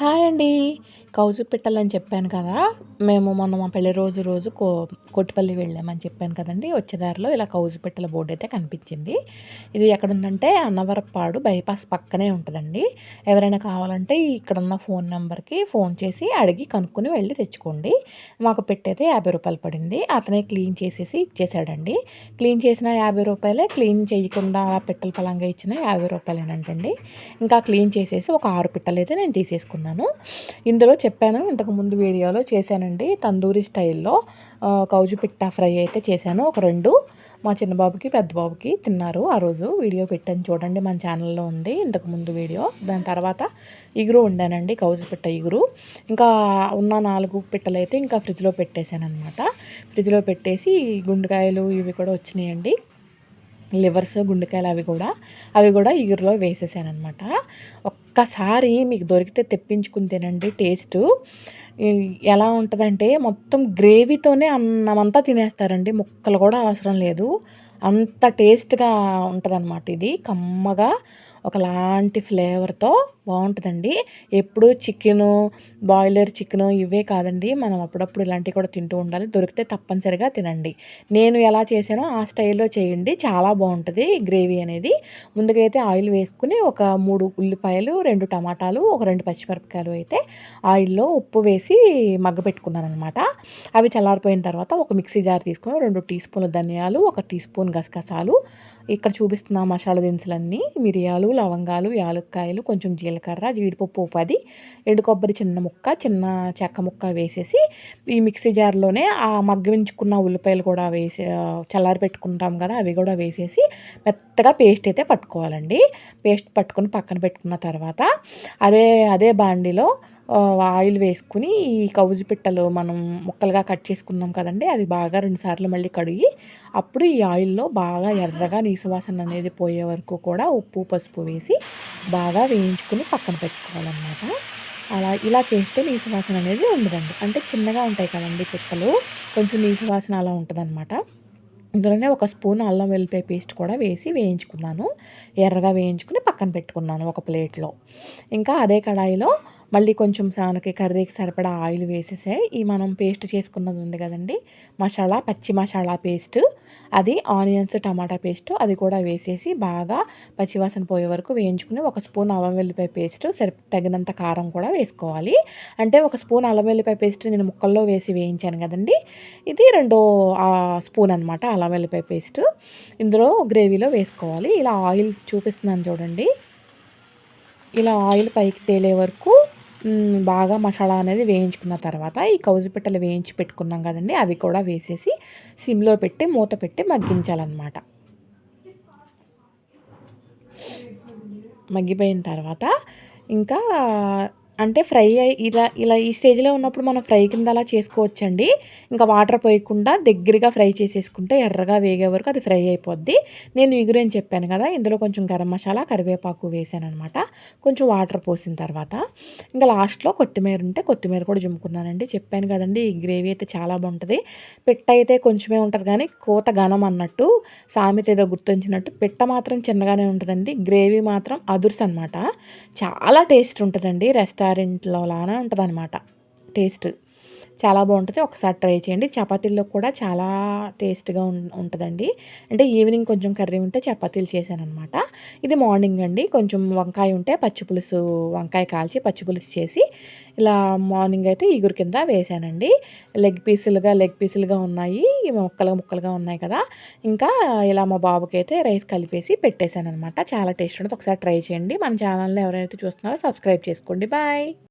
Hi అండి. కౌజు పెట్టాలని చెప్పాను కదా. మేము మొన్న మా పెళ్ళి రోజు రోజు కో కొట్టిపల్లి వెళ్ళామని చెప్పాను కదండి. వచ్చేదారిలో ఇలా కౌజు పెట్టెల బోర్డు అయితే కనిపించింది. ఇది ఎక్కడుందంటే అన్నవరపాడు బైపాస్ పక్కనే ఉంటుందండి. ఎవరైనా కావాలంటే ఇక్కడ ఉన్న ఫోన్ నెంబర్కి ఫోన్ చేసి అడిగి కనుక్కొని వెళ్ళి తెచ్చుకోండి. మాకు పెట్టయితే యాభై రూపాయలు పడింది. అతనే క్లీన్ చేసేసి ఇచ్చేసాడండి క్లీన్ చేసిన యాభై రూపాయలే క్లీన్ చేయకుండా పెట్టెల పలంగా ఇచ్చిన యాభై రూపాయలేనంటండి. ఇంకా క్లీన్ చేసేసి ఒక ఆరు పిట్టలు అయితే నేను తీసేసుకున్నాను. ఇందులో చెప్పాను ఇంతకు ముందు వీడియోలో చేశానండి తందూరి స్టైల్లో కౌజు పిట్ట ఫ్రై అయితే చేశాను. ఒక రెండు. మా చిన్నబాబుకి పెద్ద బాబుకి తిన్నారు. ఆ రోజు వీడియో పెట్టాను చూడండి మన ఛానల్లో ఉంది ఇంతకు ముందు వీడియో. దాని తర్వాత ఇగురు ఉండానండి కౌజు పిట్ట ఇగురు. ఇంకా ఉన్న నాలుగు పిట్టలు అయితే ఇంకా ఫ్రిడ్జ్లో పెట్టేశాను అనమాట ఫ్రిడ్జ్లో పెట్టేసి గుండెకాయలు ఇవి కూడా వచ్చినాయండి. లివర్స్ గుండెకాయలు అవి కూడా అవి కూడా ఇగురులో వేసేసాను అనమాట ఒక్కసారి మీకు దొరికితే తెప్పించుకుని తినండి టేస్ట్. ఎలా ఉంటుందంటే మొత్తం గ్రేవీతోనే అన్నమంతా తినేస్తారండి. ముక్కలు కూడా అవసరం లేదు. అంత టేస్ట్గా ఉంటుంది ఇది. కమ్మగా ఒకలాంటి ఫ్లేవర్తో బాగుంటుందండి ఎప్పుడు చికెను బాయిలర్ చికెను ఇవే కాదండి. మనం అప్పుడప్పుడు ఇలాంటివి కూడా తింటూ ఉండాలి. దొరికితే తప్పనిసరిగా తినండి. నేను ఎలా చేశానో ఆ స్టైల్లో చేయండి. చాలా బాగుంటుంది గ్రేవీ అనేది. ముందుగా అయితే ఆయిల్ వేసుకుని ఒక మూడు ఉల్లిపాయలు రెండు టమాటాలు ఒక రెండు పచ్చిమిరపకాయలు అయితే ఆయిల్లో ఉప్పు వేసి మగ్గ అనమాట అవి చల్లారిపోయిన తర్వాత ఒక మిక్సీ జార్ తీసుకుని రెండు టీ స్పూన్లు ధనియాలు ఒక టీ స్పూన్ గసగసాలు ఇక్కడ చూపిస్తున్న మసాలా దినుసులన్నీ మిరియాలు లవంగాలు యాలక్కాయలు కొంచెం జీలకర్ర జీడిపప్పు పది ఎండు కొబ్బరి చిన్న ముక్క చిన్న చెక్క ముక్క వేసేసి ఈ మిక్సీ జార్లోనే ఆ మగ్గవించుకున్న ఉల్లిపాయలు కూడా వేసి చల్లారి పెట్టుకుంటాం కదా అవి కూడా వేసేసి మెత్తగా పేస్ట్ అయితే పట్టుకోవాలండి. పేస్ట్ పట్టుకుని పక్కన పెట్టుకున్న తర్వాత అదే అదే బాండిలో ఆయిల్ వేసుకుని ఈ కౌజు పిట్టలు మనం ముక్కలుగా కట్ చేసుకున్నాం కదండి అది బాగా రెండుసార్లు మళ్ళీ కడిగి అప్పుడు ఈ ఆయిల్లో బాగా ఎర్రగా నీసువాసన అనేది పోయే వరకు కూడా ఉప్పు పసుపు వేసి బాగా వేయించుకుని పక్కన పెట్టుకోవాలన్నమాట. అలా ఇలా చేస్తే నీసువాసన అనేది ఉండదండి. అంటే చిన్నగా ఉంటాయి కదండి పిక్కలు. కొంచెం నీసువాసన అలా ఉంటుందన్నమాట. ఇందులోనే ఒక స్పూన్ అల్లం వెల్లిపాయ పేస్ట్ కూడా వేసి వేయించుకున్నాను. ఎర్రగా వేయించుకుని పక్కన పెట్టుకున్నాను ఒక ప్లేట్లో. ఇంకా అదే కడాయిలో మళ్ళీ కొంచెం మనకి కర్రీకి సరిపడా ఆయిల్ వేసేసే ఈ మనం పేస్ట్ చేసుకున్నది ఉంది కదండి మసాలా పచ్చి మసాలా పేస్ట్. అది ఆనియన్స్ టమాటా పేస్ట్ అది కూడా వేసేసి బాగా పచ్చివాసన పోయే వరకు వేయించుకుని ఒక స్పూన్ అల్లం వెల్లిపాయ పేస్ట్ సరి తగినంత కారం కూడా వేసుకోవాలి. అంటే ఒక స్పూన్ అల్లం వెల్లిపాయ పేస్ట్ నేను ముక్కల్లో వేసి వేయించాను కదండి ఇది రెండో స్పూన్ అనమాట అల్లం వెల్లిపాయ పేస్ట్. ఇందులో గ్రేవీలో వేసుకోవాలి. ఇలా ఆయిల్ చూపిస్తున్నాను చూడండి. ఇలా ఆయిల్ పైకి తేలే వరకు బాగా మసాలా అనేది వేయించుకున్న తర్వాత ఈ కౌజు పిట్టలు వేయించి పెట్టుకున్నాం కదండి అవి కూడా వేసేసి సిమ్లో పెట్టి మూత పెట్టి మగ్గించాలన్నమాట. మగ్గిపోయిన తర్వాత ఇంకా అంటే ఫ్రై ఇలా ఇలా ఈ స్టేజ్లో ఉన్నప్పుడు మనం ఫ్రై కింద అలా చేసుకోవచ్చండి. ఇంకా వాటర్ పోయకుండా దగ్గరగా ఫ్రై చేసేసుకుంటే ఎర్రగా వేగే వరకు అది ఫ్రై అయిపోద్ది. నేను ఇగురు అని చెప్పాను కదా ఇందులో కొంచెం గరం మసాలా కరివేపాకు వేసాను అనమాట కొంచెం వాటర్ పోసిన తర్వాత. ఇంకా లాస్ట్లో కొత్తిమీర ఉంటే కొత్తిమీర కూడా జుమ్ముకున్నానండి చెప్పాను కదండి ఈ గ్రేవీ అయితే చాలా బాగుంటుంది. పిట్ట అయితే కొంచెమే ఉంటుంది కానీ కోత ఘనం అన్నట్టు సామెత ఏదో గుర్తించినట్టు పిట్ట మాత్రం చిన్నగానే ఉంటుందండి. గ్రేవీ మాత్రం అదుర్స్ అనమాట చాలా టేస్ట్ ఉంటుందండి. రెస్టారెంట్ రెస్టారెంట్లో లానే ఉంటుంది అనమాట టేస్ట్. చాలా బాగుంటుంది. ఒకసారి ట్రై చేయండి. చపాతీల్లో కూడా చాలా టేస్ట్గా ఉంటుందండి. అంటే ఈవినింగ్ కొంచెం కర్రీ ఉంటే చపాతీలు చేశాను అనమాట ఇది మార్నింగ్ అండి. కొంచెం వంకాయ ఉంటే పచ్చి పులుసు వంకాయ కాల్చి పచ్చి పులుసు చేసి ఇలా మార్నింగ్ అయితే ఈగురు కింద వేసానండి. లెగ్ పీసులుగా లెగ్ పీసులుగా ఉన్నాయి. ముక్కలుగా ముక్కలుగా ఉన్నాయి కదా. ఇంకా ఇలా మా బాబుకి అయితే రైస్ కలిపేసి పెట్టేశాను అనమాట చాలా టేస్ట్ ఉంటుంది. ఒకసారి ట్రై చేయండి. మన ఛానల్ని ఎవరైతే చూస్తున్నారో సబ్స్క్రైబ్ చేసుకోండి. బాయ్!